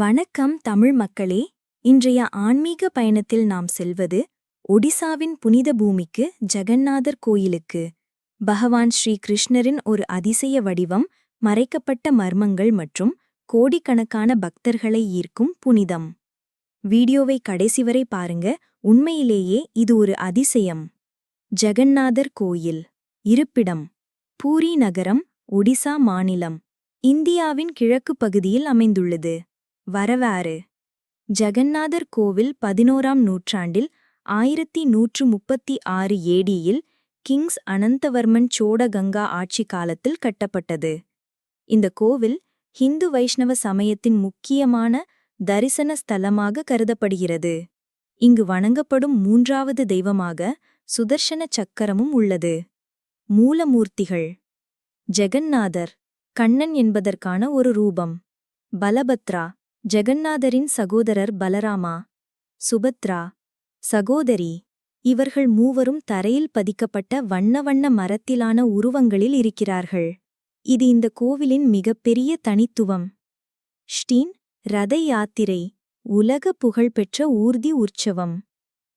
வணக்கம் தமிழ் மக்களே. இன்றைய ஆன்மீக பயணத்தில் நாம் செல்வது ஒடிசாவின் புனித பூமிக்கு ஜெகந்நாதர் கோயிலுக்கு. பகவான் ஸ்ரீ கிருஷ்ணரின் ஒரு அதிசய வடிவம் மறைக்கப்பட்ட மர்மங்கள் மற்றும் கோடிக்கணக்கான பக்தர்களை ஈர்க்கும் புனிதம். வீடியோவை கடைசி வரை பாருங்க உண்மையிலேயே இது ஒரு அதிசயம். ஜெகந்நாதர் கோயில். இருப்பிடம். பூரி நகரம் ஒடிசா மாநிலம். இந்தியாவின் கிழக்கு பகுதியில் அமைந்துள்ளது. வரவாறு. ஜெகநாதர் கோவில் பதினோராம் நூற்றாண்டில் ஆயிரத்தி நூற்று முப்பத்தி ஆறு ஏடியில் கிங்ஸ் அனந்தவர்மன் சோடகங்கா ஆட்சி காலத்தில் கட்டப்பட்டது. இந்த கோவில் ஹிந்து வைஷ்ணவ சமயத்தின் முக்கியமான தரிசன ஸ்தலமாக கருதப்படுகிறது. இங்கு வணங்கப்படும் மூன்றாவது தெய்வமாக சுதர்ஷன சக்கரமும் உள்ளது. மூலமூர்த்திகள். ஜெகந்நாதர். கண்ணன் என்பதற்கான ஒரு ரூபம். பலபத்ரா. ஜெகந்நாதரின் சகோதரர் பலராமா? சுபத்ரா. சகோதரி இவர்கள் மூவரும் தரையில் பதிக்கப்பட்ட வண்ண வண்ண மரத்திலான உருவங்களில் இருக்கிறார்கள். இது இந்த கோவிலின் மிகப்பெரிய தனித்துவம். ஸ்டீன் ரத யாத்திரை உலக புகழ்பெற்ற ஊர்தி உற்சவம்.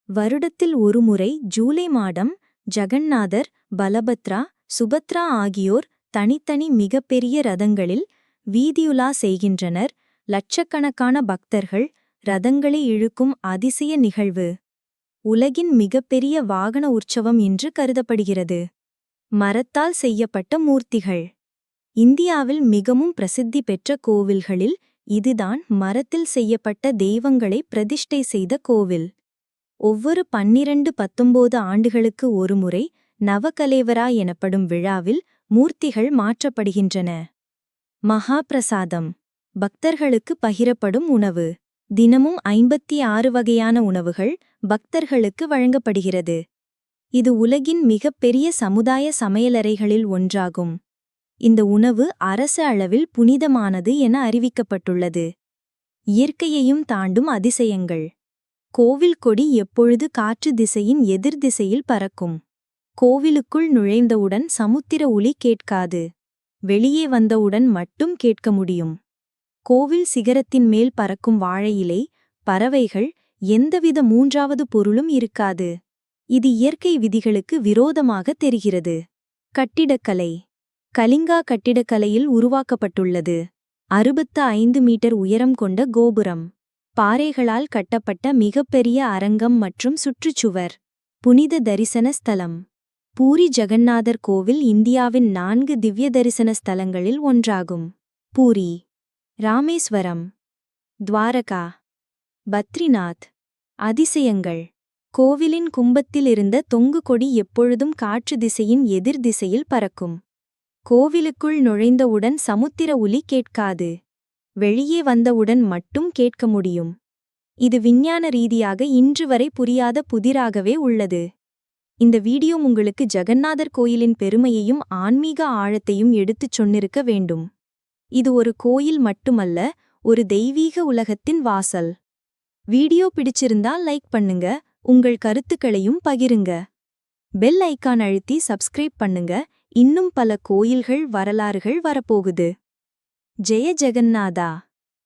வருடத்தில் ஒருமுறை ஜூலை மாதம் ஜெகந்நாதர் பலபத்ரா சுபத்ரா ஆகியோர் தனித்தனி மிகப்பெரிய ரதங்களில் வீதியுலா செய்கின்றனர். லட்சக்கணக்கான பக்தர்கள் ரதங்களை இழுக்கும் அதிசய நிகழ்வு. உலகின் மிகப்பெரிய வாகன உற்சவம் என்று கருதப்படுகிறது. மரத்தால் செய்யப்பட்ட மூர்த்திகள். இந்தியாவில் மிகவும் பிரசித்தி பெற்ற கோவில்களில் இதுதான் மரத்தில் செய்யப்பட்ட தெய்வங்களை பிரதிஷ்டை செய்த கோவில். ஒவ்வொரு பன்னிரண்டு பத்தொன்பது ஆண்டுகளுக்கு ஒருமுறை நவகலேவரா எனப்படும் விழாவில் மூர்த்திகள் மாற்றப்படுகின்றன. மகாபிரசாதம். பக்தர்களுக்கு பகிரப்படும் உணவு. தினமும் ஐம்பத்தி ஆறு வகையான உணவுகள் பக்தர்களுக்கு வழங்கப்படுகிறது. இது உலகின் மிகப்பெரிய சமுதாய சமையலறைகளில் ஒன்றாகும். இந்த உணவு அரசு அளவில் புனிதமானது என அறிவிக்கப்பட்டுள்ளது. இயற்கையையும் தாண்டும் அதிசயங்கள். கோவில் கொடி எப்பொழுது காற்று திசையின் எதிர் திசையில் பறக்கும்? கோவிலுக்குள் நுழைந்தவுடன் சமுத்திர ஒலி கேட்காது. வெளியே வந்தவுடன் மட்டும் கேட்க முடியும். கோவில் சிகரத்தின் மேல் பறக்கும் வாழையிலை பறவைகள் எந்தவித மூன்றாவது பொருளும் இருக்காது. இது இயற்கை விதிகளுக்கு விரோதமாக தெரிகிறது. கட்டிடக்கலை. கலிங்கா கட்டிடக்கலையில் உருவாக்கப்பட்டுள்ளது. அறுபத்து ஐந்து மீட்டர் உயரம் கொண்ட கோபுரம். பாறைகளால் கட்டப்பட்ட மிகப்பெரிய அரங்கம் மற்றும் சுற்றுச்சுவர். புனித தரிசன ஸ்தலம். பூரி ஜெகந்நாதர் கோவில் இந்தியாவின் நான்கு திவ்ய தரிசன ஸ்தலங்களில் ஒன்றாகும். பூரி. ராமேஸ்வரம் துவாரகா பத்ரிநாத் அதிசயங்கள். கோவிலின் கும்பத்திலிருந்த தொங்கு கொடி எப்பொழுதும் காற்று திசையின் எதிர் திசையில் பறக்கும். கோவிலுக்குள் நுழைந்தவுடன் சமுத்திர ஒலி கேட்காது. வெளியே வந்தவுடன் மட்டும் கேட்க முடியும். இது விஞ்ஞான ரீதியாக இன்று வரை புரியாத புதிராகவே உள்ளது. இந்த வீடியோ உங்களுக்கு ஜெகநாதர் கோயிலின் பெருமையையும் ஆன்மீக ஆழத்தையும் எடுத்துச் சொன்னிருக்க வேண்டும். இது ஒரு கோயில் மட்டுமல்ல ஒரு தெய்வீக உலகத்தின் வாசல். வீடியோ பிடிச்சிருந்தா லைக் பண்ணுங்க உங்கள் கருத்துக்களையும் பகிருங்க. பெல் ஐக்கான் அழுத்தி சப்ஸ்கிரைப் பண்ணுங்க இன்னும் பல கோயில்கள் வரலாறுகள் வரப்போகுது. ஜெய ஜெகநாதா.